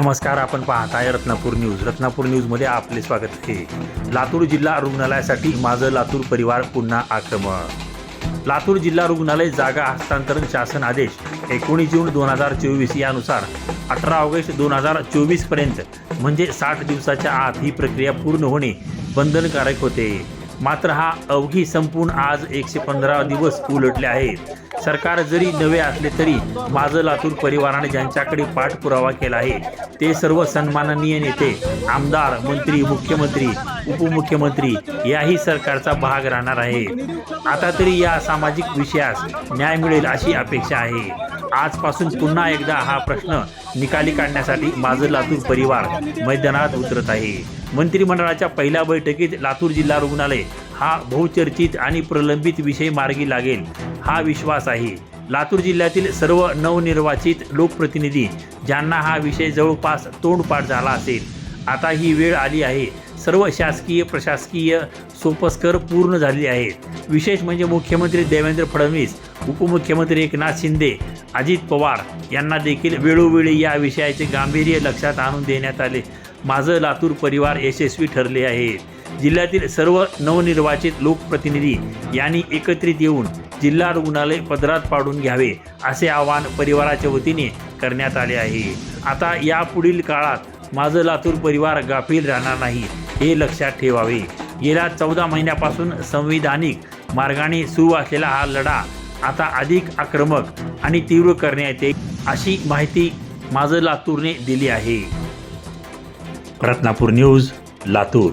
नमस्कार आपण पाहताय रत्नापूर न्यूज. रत्नापूर न्यूजमध्ये आपले स्वागत आहे. लातूर जिल्हा रुग्णालयासाठी माझं लातूर परिवार पुन्हा आक्रमक. लातूर जिल्हा रुग्णालय जागा हस्तांतरण शासन आदेश एकोणीस जून दोन हजार चोवीस यानुसार अठरा ऑगस्ट दोन हजार चोवीसपर्यंत म्हणजे साठ दिवसाच्या आत ही प्रक्रिया पूर्ण होणे बंधनकारक होते. मात्र हा अवघी संपून आज एकशे पंधरा दिवस उलटले आहेत. सरकार जरी नवे असले तरी माझं लातूर परिवाराने ज्यांच्याकडे पाठपुरावा केला आहे ते सर्व सन्माननीय नेते आमदार मंत्री मुख्यमंत्री उपमुख्यमंत्री याही सरकारचा भाग राहणार आहे. आता तरी या सामाजिक विषयास न्याय मिळेल अशी अपेक्षा आहे. आजपासून पुन्हा एकदा हा प्रश्न निकाली काढण्यासाठी माझं लातूर परिवार मैदानात उतरत आहे. मंत्रिमंडळाच्या पहिल्या बैठकीत लातूर जिल्हा रुग्णालय हा बहुचर्चित आणि प्रलंबित विषय मार्गी लागेल हा विश्वास आहे. लातूर जिल्ह्यातील सर्व नवनिर्वाचित लोकप्रतिनिधी ज्यांना हा विषय जवळपास तोंडपाठ झाला असेल आता ही वेळ आली आहे. सर्व शासकीय प्रशासकीय सोपस्कर पूर्ण झालेली आहेत. विशेष म्हणजे मुख्यमंत्री देवेंद्र फडणवीस उपमुख्यमंत्री एकनाथ शिंदे अजित पवार यांना देखील वेळोवेळी या विषयाचे गांभीर्य लक्षात आणून देण्यात आले. माझं लातूर परिवार यशस्वी ठरले आहे. जिल्ह्यातील सर्व नवनिर्वाचित लोकप्रतिनिधी यांनी एकत्रित येऊन जिल्हा रुग्णालय पदरात पाडून घ्यावे असे आवाहन परिवाराच्या वतीने करण्यात आले आहे. आता यापुढील काळात माझं लातूर परिवार गाफील राहणार नाही हे लक्षात ठेवावे. गेल्या चौदा महिन्यापासून संविधानिक मार्गाने सुरू असलेला हा लढा आता अधिक आक्रमक आणि तीव्र करण्यात येईल अशी माहिती माझं लातूरने दिली आहे. रत्नापूर न्यूज लातूर.